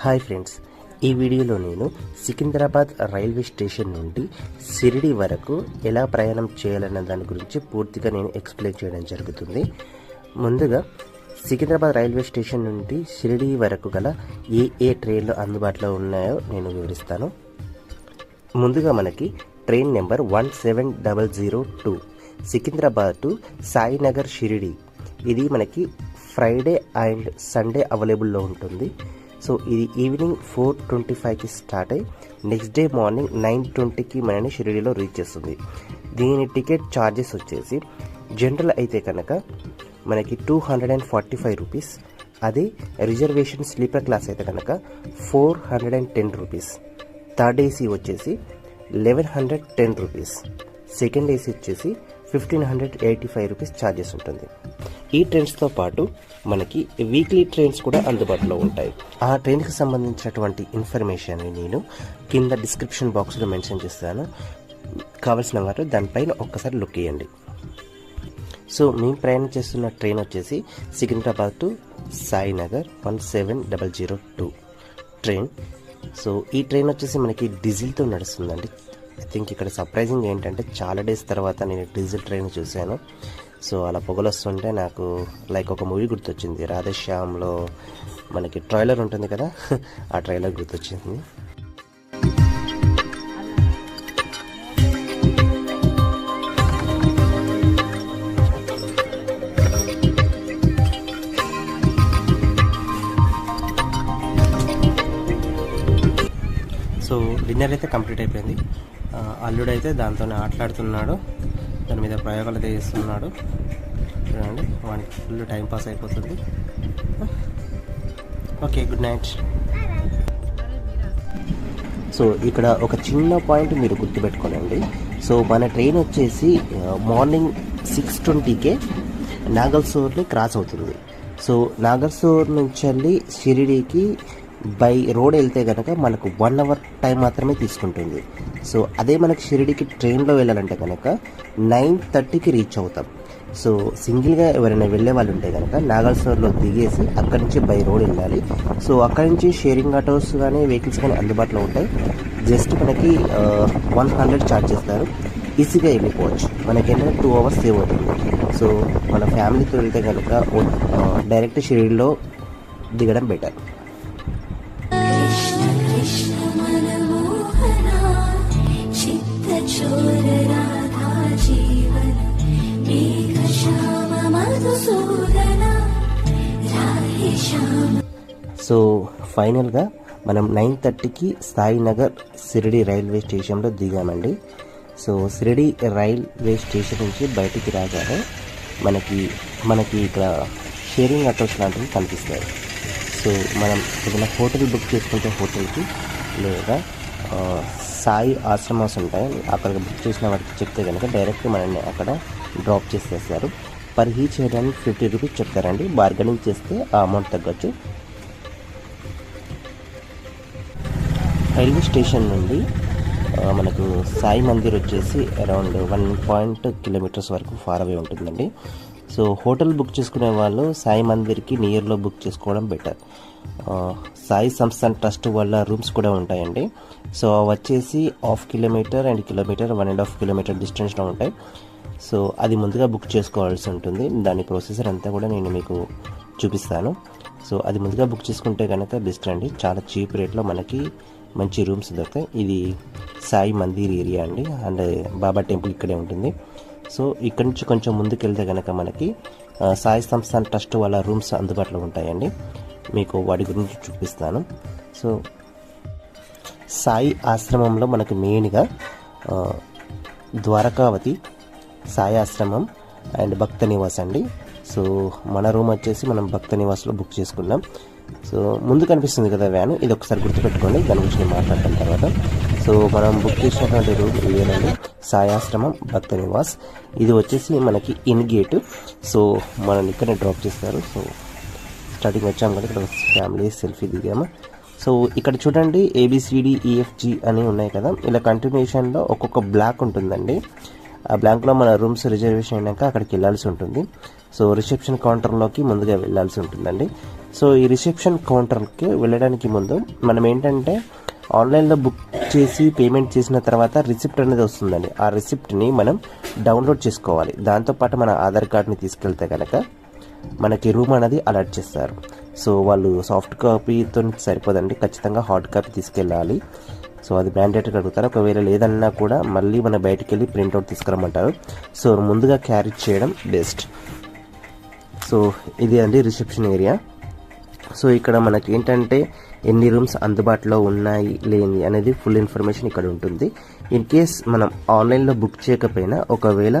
Hi friends ఈ వీడియోలో నేను సికింద్రాబాద్ రైల్వే స్టేషన్ నుండి సిరిడి వరకు ఎలా ప్రయాణం చేయాలన్న దాని గురించి పూర్తిగా నేను ఎక్స్ప్లెయిన్ చేయడం జరుగుతుంది. ముందుగా సికింద్రాబాద్ రైల్వే స్టేషన్ నుండి షిరిడి వరకు గల ఏ ఏ ట్రైన్లు అందుబాటులో ఉన్నాయో నేను వివరిస్తాను. ముందుగా మనకి train number one seven double zero two Secunderabad to Sainagar Shirdi. ఇది మనకి ఫ్రైడే అండ్ సండే అవైలబుల్లో ఉంటుంది. సో ఇది ఈవినింగ్ ఫోర్ ట్వంటీ ఫైవ్కి స్టార్ట్ అయ్యి నెక్స్ట్ డే మార్నింగ్ నైన్ ట్వంటీకి మనని షిరిడిలో రీచ్ చేస్తుంది. దీని టికెట్ ఛార్జెస్ వచ్చేసి జనరల్ అయితే కనుక మనకి two hundred and forty five rupees అదే రిజర్వేషన్ స్లీపర్ క్లాస్ అయితే కనుక four hundred and ten rupees third AC వచ్చేసి eleven hundred ten rupees second AC వచ్చేసి fifteen hundred eighty five rupees charges ఉంటుంది. ఈ ట్రైన్స్తో పాటు మనకి వీక్లీ ట్రైన్స్ కూడా అందుబాటులో ఉంటాయి. ఆ ట్రైన్కి సంబంధించినటువంటి ఇన్ఫర్మేషన్ నేను కింద డిస్క్రిప్షన్ బాక్స్లో మెన్షన్ చేస్తాను. కావలసిన వారు దానిపైన ఒక్కసారి లుక్ ఇవ్వండి సో మేము ప్రయాణం చేస్తున్న ట్రైన్ వచ్చేసి Secunderabad to Sainagar one seven double zero two train so ఈ ట్రైన్ వచ్చేసి మనకి డీజిల్తో నడుస్తుందండి. ఐ థింక్ ఇక్కడ సర్ప్రైజింగ్ ఏంటంటే చాలా డేస్ తర్వాత నేను డీజిల్ ట్రైన్ చూశాను. సో అలా పొగలు వస్తుంటే నాకు లైక్ ఒక మూవీ గుర్తొచ్చింది. రాధేశ్యామ్లో మనకి ట్రైలర్ ఉంటుంది కదా? ఆ ట్రైలర్ గుర్తొచ్చింది. సో డిన్నర్ అయితే కంప్లీట్ అయిపోయింది. అల్లుడైతే అల్లుడు అయితే దాంతో ఆటలాడుతున్నాడు. దాని మీద ప్రయోగాలు అయితే చేస్తున్నాడు. చూడండి వానికి ఫుల్ టైం పాస్ అయిపోతుంది. ఓకే గుడ్ నైట్ సో ఇక్కడ ఒక చిన్న పాయింట్ మీరు గుర్తుపెట్టుకోనండి. సో మన ట్రైన్ వచ్చేసి మార్నింగ్ సిక్స్ ట్వంటీకే నాగల్సోర్ని క్రాస్ అవుతుంది. సో నాగల్సోర్ నుంచి వెళ్ళి షిరిడీకి బై రోడ్ వెళ్తే కనుక మనకు వన్ అవర్ టైం మాత్రమే తీసుకుంటుంది. సో అదే మనకి షిరిడికి ట్రైన్లో వెళ్ళాలంటే కనుక నైన్ థర్టీకి రీచ్ అవుతాం. సో సింగిల్గా ఎవరైనా వెళ్ళే వాళ్ళు ఉంటే కనుక నాగల్సోర్లో దిగేసి అక్కడి నుంచి బై రోడ్ వెళ్ళాలి. సో అక్కడి నుంచి షేరింగ్ ఆటోస్ కానీ వెహికల్స్ కానీ అందుబాటులో ఉంటాయి. జస్ట్ మనకి వన్ హండ్రెడ్ ఛార్జ్ చేస్తారు. ఈజీగా వెళ్ళిపోవచ్చు. మనకి ఏంటంటే టూ అవర్స్ సేవ్ అవుతుంది. సో మన ఫ్యామిలీతో వెళ్తే కనుక డైరెక్ట్ షిరిడిలో దిగడం బెటర్. సో ఫైనల్గా మనం నైన్ థర్టీకి సాయినగర్ సిరిడి రైల్వే స్టేషన్లో దిగామండి. సో సిరిడి రైల్వే స్టేషన్ నుంచి బయటికి రాగానే మనకి మనకి ఇక్కడ షేరింగ్ ఆటోస్ లాంటివి కనిపిస్తాయి. సో మనం ఏదైనా హోటల్ బుక్ చేసుకుంటే హోటల్కి లేదా సాయి ఆశ్రమాస్ ఉంటాయి. అక్కడ బుక్ చేసిన వాటికి చెప్తే కనుక డైరెక్ట్ మనల్ని అక్కడ డ్రాప్ చేసేస్తారు. పర్ హీ చేయడానికి ఫిఫ్టీ రూపీస్ చెప్తారండి. బార్గెనింగ్ చేస్తే ఆ అమౌంట్ తగ్గొచ్చు. రైల్వే స్టేషన్ నుండి మనకు సాయి మందిర్ వచ్చేసి అరౌండ్ వన్ పాయింట్ కిలోమీటర్స్ వరకు ఫార్ అవే ఉంటుందండి. సో హోటల్ బుక్ చేసుకునే వాళ్ళు సాయి మందిర్కి నియర్లో బుక్ చేసుకోవడం బెటర్. సాయి సంస్థాన్ ట్రస్ట్ వల్ల రూమ్స్ కూడా ఉంటాయండి. సో అవి వచ్చేసి half kilometre and kilometre one and half kilometre డిస్టెన్స్లో ఉంటాయి. సో అది ముందుగా బుక్ చేసుకోవాల్సి ఉంటుంది. దాని ప్రొసీజర్ అంతా కూడా నేను మీకు చూపిస్తాను. సో అది ముందుగా బుక్ చేసుకుంటే కనుక బెస్ట్ అండి. చాలా చీప్ రేట్లో మనకి మంచి రూమ్స్ దొరుకుతాయి. ఇది సాయి మందిర్ ఏరియా అండి. అండ్ బాబా టెంపుల్ ఇక్కడే ఉంటుంది. సో ఇక్కడ నుంచి కొంచెం ముందుకు వెళ్తే కనుక మనకి సాయి సంస్థాన్ ట్రస్ట్ వాళ్ళ రూమ్స్ అందుబాటులో ఉంటాయండి. మీకు వాటి గురించి చూపిస్తాను. సో సాయి ఆశ్రమంలో మనకు మెయిన్గా ద్వారకావతి సాయాశ్రమం అండ్ భక్త నివాస్ అండి. సో మన రూమ్ వచ్చేసి మనం భక్త నివాస్లో బుక్ చేసుకున్నాం. సో ముందు కనిపిస్తుంది కదా వ్యాన్ ఇది ఒకసారి గుర్తుపెట్టుకోండి దాని గురించి నేను మాట్లాడతాను తర్వాత. సో మనం బుక్ చేసినటువంటి రూమ్ ఇదేనండి సాయాశ్రమం భక్త నివాస్. ఇది వచ్చేసి మనకి ఇన్ గేట్. సో మనం ఇక్కడే డ్రాప్ చేస్తారు. సో స్టార్టింగ్ వచ్చాము కదా ఇక్కడ ఫ్యామిలీ సెల్ఫీ దిగాము. సో ఇక్కడ చూడండి ఏబిసిడిఈఎఫ్జి అని ఉన్నాయి కదా. ఇలా కంటిన్యూషన్లో ఒక్కొక్క బ్లాక్ ఉంటుందండి. ఆ బ్లాంక్లో మన రూమ్స్ రిజర్వేషన్ అయినాక అక్కడికి వెళ్ళాల్సి ఉంటుంది. సో రిసెప్షన్ కౌంటర్లోకి ముందుగా వెళ్ళాల్సి ఉంటుందండి. సో ఈ రిసెప్షన్ కౌంటర్కి వెళ్ళడానికి ముందు మనం ఏంటంటే ఆన్లైన్లో బుక్ చేసి పేమెంట్ చేసిన తర్వాత రిసిప్ట్ అనేది వస్తుందండి. ఆ రిసిప్ట్ని మనం డౌన్లోడ్ చేసుకోవాలి. దాంతోపాటు మన ఆధార్ కార్డ్ని తీసుకెళ్తే కనుక మనకి రూమ్ అనేది అలర్ట్ చేస్తారు. సో వాళ్ళు సాఫ్ట్ కాపీతో సరిపోదండి. ఖచ్చితంగా హార్డ్ కాపీ తీసుకెళ్ళాలి. సో అది మ్యాండేటరీ అడుగుతారు? ఒకవేళ లేదన్నా కూడా మళ్ళీ మన బయటికి వెళ్ళి ప్రింట్అవుట్ తీసుకురమ్మంటారు. సో ముందుగా క్యారీ చేయడం బెస్ట్ సో ఇది అండి రిసెప్షన్ ఏరియా సో ఇక్కడ మనకి ఏంటంటే ఎన్ని రూమ్స్ అందుబాటులో ఉన్నాయి లేని అనేది ఫుల్ ఇన్ఫర్మేషన్ ఇక్కడ ఉంటుంది. ఇన్ కేస్ మనం ఆన్లైన్లో బుక్ చేయకపోయినా ఒకవేళ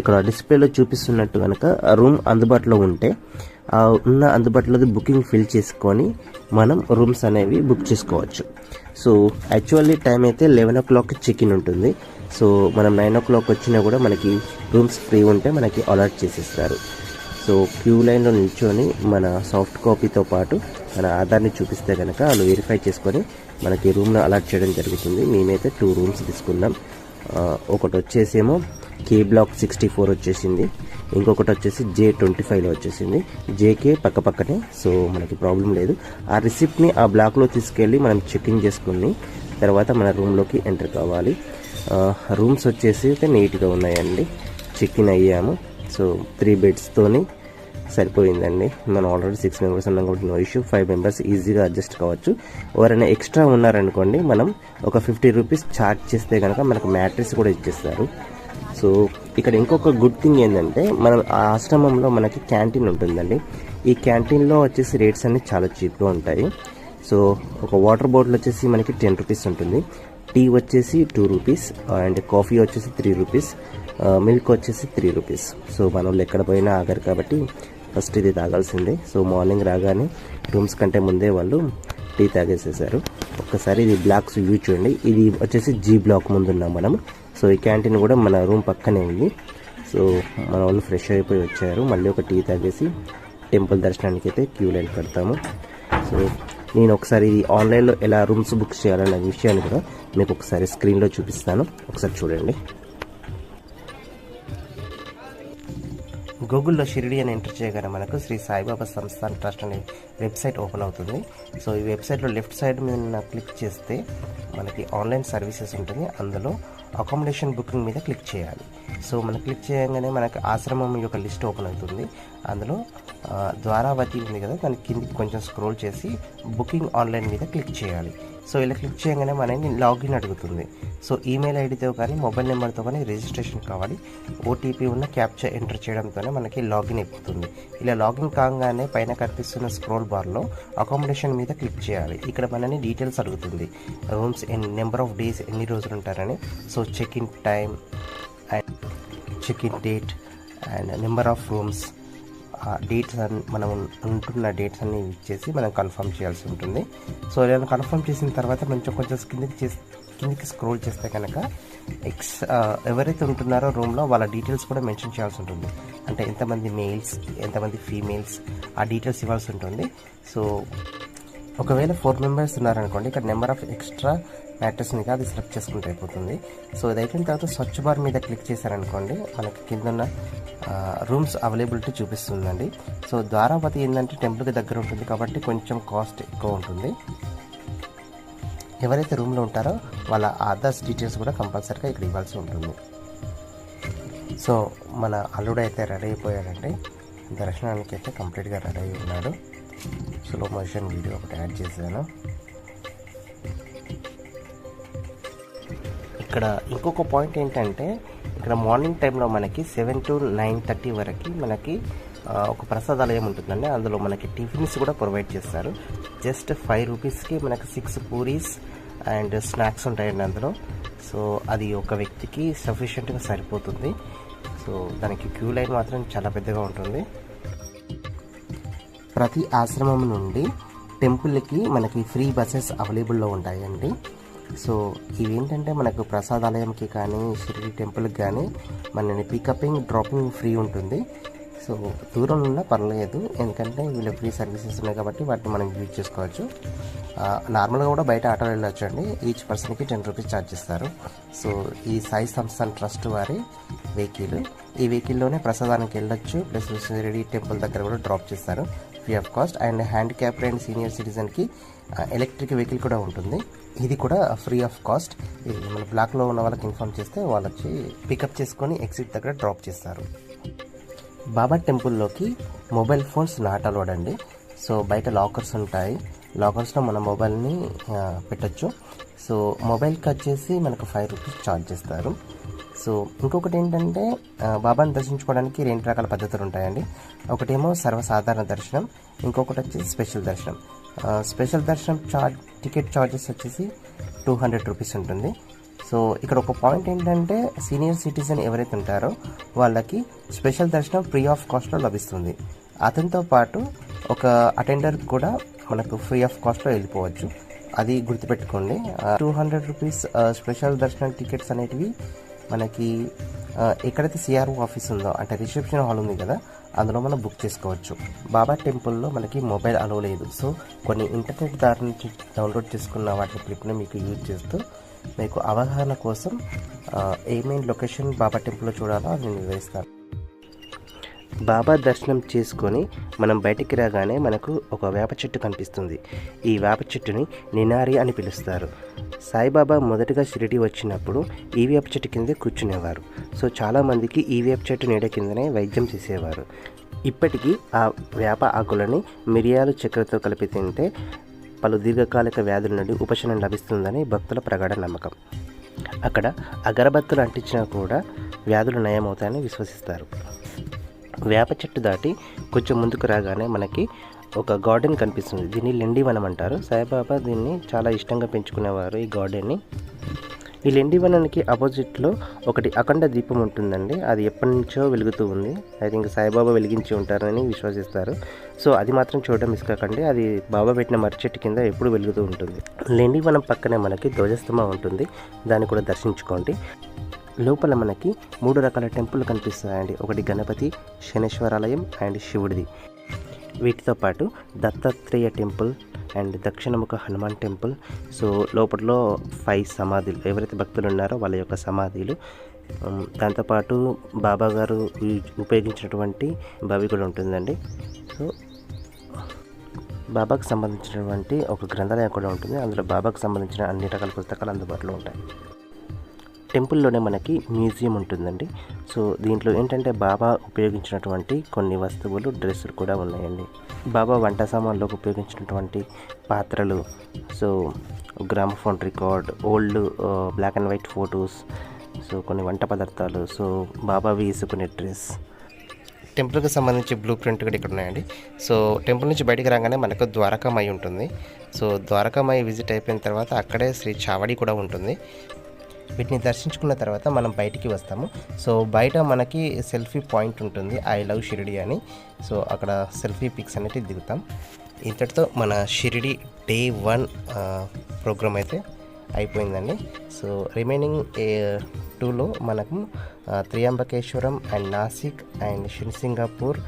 ఇక్కడ డిస్ప్లేలో చూపిస్తున్నట్టు కనుక రూమ్ అందుబాటులో ఉంటే ఉన్న అందుబాటులో బుకింగ్ ఫిల్ చేసుకొని మనం రూమ్స్ అనేవి బుక్ చేసుకోవచ్చు. సో యాక్చువల్లీ టైం అయితే eleven o'clock check in ఉంటుంది. సో మనం నైన్ ఓ క్లాక్ వచ్చినా కూడా మనకి రూమ్స్ ఫ్రీ ఉంటే మనకి అలర్ట్ చేసేస్తారు. సో క్యూ లైన్లో నిల్చొని మన సాఫ్ట్ కాపీతో పాటు మన ఆధార్ని చూపిస్తే కనుక వాళ్ళు వెరిఫై చేసుకొని మనకి రూమ్ను అలాట్ చేయడం జరుగుతుంది. మేమైతే టూ రూమ్స్ తీసుకున్నాం. ఒకటి వచ్చేసేమో కే బ్లాక్ సిక్స్టీ ఫోర్ వచ్చేసింది. ఇంకొకటి వచ్చేసి జే ట్వంటీ ఫైవ్లో వచ్చేసింది జేకే పక్క పక్కనే సో మనకి ప్రాబ్లం లేదు. ఆ రిసిప్ట్ని ఆ బ్లాక్లో తీసుకెళ్ళి మనం చెకింగ్ చేసుకుని తర్వాత మన రూమ్లోకి ఎంటర్ కావాలి. రూమ్స్ వచ్చేసి అయితే నీట్గా ఉన్నాయండి. చెక్ ఇన్ అయ్యాము. సో త్రీ బెడ్స్తోని సరిపోయిందండి. మనం ఆల్రెడీ సిక్స్ మెంబర్స్ ఉన్నాం కాబట్టి నో ఇష్యూ ఫైవ్ మెంబర్స్ ఈజీగా అడ్జస్ట్ కావచ్చు. ఎవరైనా ఎక్స్ట్రా ఉన్నారనుకోండి మనం ఒక ఫిఫ్టీ రూపీస్ ఛార్జ్ చేస్తే కనుక మనకు మ్యాట్రిక్స్ కూడా ఇచ్చేస్తారు. సో ఇక్కడ ఇంకొక గుడ్ థింగ్ ఏంటంటే మనం ఆ ఆశ్రమంలో మనకి క్యాంటీన్ ఉంటుందండి. ఈ క్యాంటీన్లో వచ్చేసి రేట్స్ అన్ని చాలా చీప్గా ఉంటాయి. సో ఒక వాటర్ బాటిల్ వచ్చేసి మనకి టెన్ రూపీస్ ఉంటుంది. టీ వచ్చేసి టూ రూపీస్ అండ్ కాఫీ వచ్చేసి త్రీ రూపీస్ మిల్క్ వచ్చేసి త్రీ రూపీస్ సో మన వాళ్ళు ఎక్కడ పోయినా ఆగరు కాబట్టి ఫస్ట్ ఇది తాగాల్సిందే. సో మార్నింగ్ రాగానే రూమ్స్ కంటే ముందే వాళ్ళు టీ తాగేసేసారు. ఒక్కసారి ఇది బ్లాక్స్ వ్యూ చూడండి. ఇది వచ్చేసి జీ బ్లాక్ ముందున్నాం మనం. సో ఈ క్యాంటీన్ కూడా మన రూమ్ పక్కనే ఉంది. సో మన వాళ్ళు ఫ్రెష్ అయిపోయి వచ్చారు. మళ్ళీ ఒక టీ తాగేసి టెంపుల్ దర్శనానికి అయితే క్యూ లైన్ కడతాము. సో నేను ఒకసారి ఇది ఆన్లైన్లో ఎలా రూమ్స్ బుక్ చేయాలన్న విషయాన్ని కూడా మీకు ఒకసారి స్క్రీన్లో చూపిస్తాను. ఒకసారి చూడండి. గూగుల్లో షిరిడి అని ఎంటర్ చేయగానే మనకు శ్రీ సాయిబాబా సంస్థాన్ ట్రస్ట్ అనే వెబ్సైట్ ఓపెన్ అవుతుంది. సో ఈ వెబ్సైట్లో లెఫ్ట్ సైడ్ మీద క్లిక్ చేస్తే మనకి ఆన్లైన్ సర్వీసెస్ ఉంటుంది. అందులో అకామిడేషన్ బుకింగ్ మీద క్లిక్ చేయాలి. సో మనం క్లిక్ చేయగానే మనకి ఆశ్రమం యొక్క లిస్ట్ ఓపెన్ అవుతుంది. అందులో ద్వారావతి ఉంది కదా దాని కిందికి కొంచెం స్క్రోల్ చేసి బుకింగ్ ఆన్లైన్ మీద క్లిక్ చేయాలి. సో ఇలా క్లిక్ చేయగానే మనని లాగిన్ అడుగుతుంది. సో ఈమెయిల్ ఐడితో కానీ మొబైల్ నెంబర్తో కానీ రిజిస్ట్రేషన్ కావాలి. ఓటీపీ ఉన్న క్యాప్చర్ ఎంటర్ చేయడంతోనే మనకి లాగిన్ అయిపోతుంది. ఇలా లాగిన్ కాగానే పైన కనిపిస్తున్న స్క్రోల్ బార్లో అకామిడేషన్ మీద క్లిక్ చేయాలి. ఇక్కడ మనని డీటెయిల్స్ అడుగుతుంది. రూమ్స్ ఎన్ని నెంబర్ ఆఫ్ డేస్ ఎన్ని రోజులు ఉంటారని. So check in time and check in date and number of rooms dates అన్ని మనం ఉంటున్న డేట్స్ అన్ని ఇచ్చేసి మనం కన్ఫర్మ్ చేయాల్సి ఉంటుంది. సో నేను కన్ఫర్మ్ చేసిన తర్వాత కొంచెం కొంచెం కిందికి చేసి కిందికి స్క్రోల్ చేస్తే కనుక ఎక్స్ ఎవరైతే ఉంటున్నారో రూమ్లో వాళ్ళ డీటెయిల్స్ కూడా మెన్షన్ చేయాల్సి ఉంటుంది. అంటే ఎంతమంది మెయిల్స్ ఎంతమంది ఫీమేల్స్ ఆ డీటెయిల్స్ ఇవ్వాల్సి ఉంటుంది. సో ఒకవేళ ఫోర్ మెంబర్స్ ఉన్నారనుకోండి ఇక్కడ నెంబర్ ఆఫ్ ఎక్స్ట్రా మ్యాట్రస్ మీద అది సెలెక్ట్ చేసుకుంటే అయిపోతుంది. సో ఇది అయిపోయిన తర్వాత స్వచ్ఛ బార్ మీద క్లిక్ చేశారనుకోండి మనకి కింద ఉన్న రూమ్స్ అవైలబిలిటీ చూపిస్తుందండి. సో ద్వారాపతి ఏంటంటే టెంపుల్కి దగ్గర ఉంటుంది కాబట్టి కొంచెం కాస్ట్ ఎక్కువ ఉంటుంది. ఎవరైతే రూమ్లో ఉంటారో వాళ్ళ ఆధార్స్ డీటెయిల్స్ కూడా కంపల్సరీగా ఇక్కడ ఇవ్వాల్సి ఉంటుంది. సో మన అల్లుడు అయితే రెడీ అయిపోయాడండి. దర్శనానికి అయితే కంప్లీట్గా రెడీ అయి ఉన్నాడు. స్లో మోషన్ వీడియో ఒకటి యాడ్ చేశాను. ఇక్కడ ఇంకొక పాయింట్ ఏంటంటే ఇక్కడ మార్నింగ్ టైంలో మనకి సెవెన్ టు నైన్ థర్టీ వరకు మనకి ఒక ప్రసాదాలయం ఉంటుందండి. అందులో మనకి టిఫిన్స్ కూడా ప్రొవైడ్ చేస్తారు. జస్ట్ ఫైవ్ రూపీస్కి మనకి సిక్స్ పూరీస్ అండ్ స్నాక్స్ ఉంటాయండి అందులో. సో అది ఒక వ్యక్తికి సఫిషియెంట్గా సరిపోతుంది. సో దానికి క్యూ లైన్ మాత్రం చాలా పెద్దగా ఉంటుంది. ప్రతి ఆశ్రమం నుండి టెంపుల్కి మనకి ఫ్రీ బస్సెస్ అవైలబుల్లో ఉంటాయండి. సో ఇవేంటంటే మనకు ప్రసాదాలయంకి కానీ షిరిడి టెంపుల్కి కానీ మనని పికపింగ్ డ్రాపింగ్ ఫ్రీ ఉంటుంది. సో దూరం ఉన్నా పర్లేదు. ఎందుకంటే వీళ్ళు ఫ్రీ సర్వీసెస్ ఉన్నాయి కాబట్టి వాటిని మనం యూజ్ చేసుకోవచ్చు. నార్మల్గా కూడా బయట ఆటోలో వెళ్ళొచ్చు అండి ఈచ్ పర్సన్కి టెన్ రూపీస్ ఛార్జ్ చేస్తారు. సో ఈ సాయి సంస్థాన్ ట్రస్ట్ వారి వెహికల్ ఈ వెహికల్లోనే ప్రసాదానికి వెళ్ళొచ్చు. ప్లస్ షిరిడి టెంపుల్ దగ్గర కూడా డ్రాప్ చేస్తారు. Free of cost and handicapped and senior సిటిజన్కి electric vehicle కూడా ఉంటుంది. ఇది కూడా ఫ్రీ ఆఫ్ కాస్ట్ ఇది మన బ్లాక్లో ఉన్న వాళ్ళకి ఇన్ఫామ్ చేస్తే వాళ్ళు వచ్చి పికప్ చేసుకొని ఎగ్జిట్ దగ్గర డ్రాప్ చేస్తారు. బాబా టెంపుల్లోకి మొబైల్ ఫోన్స్ నాట్ అలౌడ్ అండి. సో బయట లాకర్స్ ఉంటాయి. లాకర్స్లో మన మొబైల్ని పెట్టచ్చు పెట్టొచ్చు. సో మొబైల్కి వచ్చేసి మనకు ఫైవ్ రూపీస్ ఛార్జ్ చేస్తారు. సో ఇంకొకటి ఏంటంటే బాబాని దర్శించుకోవడానికి రెండు రకాల పద్ధతులు ఉంటాయండి. ఒకటేమో సర్వసాధారణ దర్శనం ఇంకొకటి వచ్చేసి స్పెషల్ దర్శనం. స్పెషల్ దర్శనం చార్జ్ టికెట్ ఛార్జెస్ వచ్చేసి టూ హండ్రెడ్ రూపీస్ ఉంటుంది. సో ఇక్కడ ఒక పాయింట్ ఏంటంటే సీనియర్ సిటిజన్ ఎవరైతే ఉంటారో వాళ్ళకి స్పెషల్ దర్శనం ఫ్రీ ఆఫ్ కాస్ట్లో లభిస్తుంది. అతనితో పాటు ఒక అటెండర్ కూడా మనకు ఫ్రీ ఆఫ్ కాస్ట్లో వెళ్ళిపోవచ్చు. అది గుర్తుపెట్టుకోండి. టూ హండ్రెడ్ రూపీస్ స్పెషల్ దర్శనం టికెట్స్ అనేటివి మనకి ఎక్కడైతే సిఆర్ఓ ఆఫీస్ ఉందో అంటే రిసెప్షన్ హాల్ ఉంది కదా అందులో మనం బుక్ చేసుకోవచ్చు. బాబా టెంపుల్లో మనకి మొబైల్ అలవ్ లేదు. సో కొన్ని ఇంటర్నెట్ దారి నుంచి డౌన్లోడ్ చేసుకున్న వాటి క్లిప్ని మీకు యూజ్ చేస్తూ మీకు అవగాహన కోసం ఏమేమి లొకేషన్ బాబా టెంపుల్లో చూడాలో నేను వివరిస్తాను. బాబా దర్శనం చేసుకొని మనం బయటికి రాగానే మనకు ఒక వేప చెట్టు కనిపిస్తుంది. ఈ వేప చెట్టుని నినారి అని పిలుస్తారు. సాయిబాబా మొదటగా షిరిడి వచ్చినప్పుడు ఈవీఎఫ్ వేప చెట్టు కిందే కూర్చునేవారు. సో చాలామందికి ఈవీఎఫ్ చెట్టు నీడ కిందనే వైద్యం చేసేవారు. ఇప్పటికీ ఆ వేప ఆకులని మిరియాలు చక్కెరతో కలిపి తింటే పలు దీర్ఘకాలిక వ్యాధుల నుండి ఉపశమనం లభిస్తుందని భక్తుల ప్రగాఢ నమ్మకం. అక్కడ అగరబత్తులు అంటించినా కూడా వ్యాధులు నయమవుతాయని విశ్వసిస్తారు. వేప చెట్టు దాటి కొంచెం ముందుకు రాగానే మనకి ఒక గార్డెన్ కనిపిస్తుంది. దీన్ని లెండివనం అంటారు. సాయిబాబా దీన్ని చాలా ఇష్టంగా పెంచుకునేవారు ఈ గార్డెన్ని. ఈ లెండివనానికి ఆపోజిట్లో ఒకటి అఖండ దీపం ఉంటుందండి. అది ఎప్పటి నుంచో వెలుగుతూ ఉంది. ఐ థింక్ సాయిబాబా వెలిగించి ఉంటారని విశ్వసిస్తారు. సో అది మాత్రం చూడడం మిస్ అది బాబా పెట్టిన మర్చెట్టు కింద ఎప్పుడు వెలుగుతూ ఉంటుంది. లెండివనం పక్కనే మనకి ధ్వజస్తంభం ఉంటుంది. దాన్ని కూడా దర్శించుకోండి. లోపల మనకి మూడు రకాల టెంపుల్ కనిపిస్తాయండి. ఒకటి గణపతి శనేశ్వరాలయం అండ్ శివుడిది. వీటితో పాటు Dattatreya temple and Dakshinamukha Hanuman temple. So లోపలలో five సమాధులు. ఎవరైతే భక్తులు ఉన్నారో వాళ్ళ యొక్క సమాధులు. దాంతోపాటు బాబా గారు ఈ- ఉపయోగించినటువంటి భవి కూడా ఉంటుందండి. సో బాబాకు సంబంధించినటువంటి ఒక గ్రంథాలయం కూడా ఉంటుంది. అందులో బాబాకు సంబంధించిన అన్ని రకాల పుస్తకాలు అందుబాటులో ఉంటాయి. టెంపుల్లోనే మనకి మ్యూజియం ఉంటుందండి. సో దీంట్లో ఏంటంటే బాబా ఉపయోగించినటువంటి కొన్ని వస్తువులు డ్రెస్సులు కూడా ఉన్నాయండి. బాబా వంట సామాన్లోకి ఉపయోగించినటువంటి పాత్రలు so gramophone record old black and white photos so కొన్ని వంట పదార్థాలు సో బాబా వేసుకునే డ్రెస్. టెంపుల్కి సంబంధించి బ్లూ ప్రింట్ కూడా ఇక్కడ ఉన్నాయండి. సో టెంపుల్ నుంచి బయటికి రాగానే మనకు ద్వారకామై ఉంటుంది. సో ద్వారకామై విజిట్ అయిపోయిన తర్వాత అక్కడే శ్రీ చావడి కూడా ఉంటుంది. వీటిని దర్శించుకున్న తర్వాత మనం బయటికి వస్తాము. సో బయట మనకి సెల్ఫీ పాయింట్ ఉంటుంది. ఐ లవ్ షిరిడి అని. సో అక్కడ సెల్ఫీ పిక్స్ అనేవి దిగుతాం. ఇంతటితో మన షిరిడి డే వన్ ప్రోగ్రామ్ అయితే అయిపోయిందండి. సో రిమైనింగ్ టూలో మనకు Trimbakeshwaram Trimbakeshwaram and Nashik and Shani Shingnapur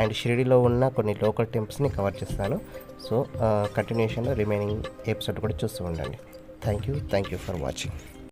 and షిరిడిలో ఉన్న కొన్ని లోకల్ టెంపుల్స్ని కవర్ చేస్తాను. సో కంటిన్యూషన్లో రిమైనింగ్ ఎపిసోడ్ కూడా చూస్తూ ఉండండి. Thank you thank you for watching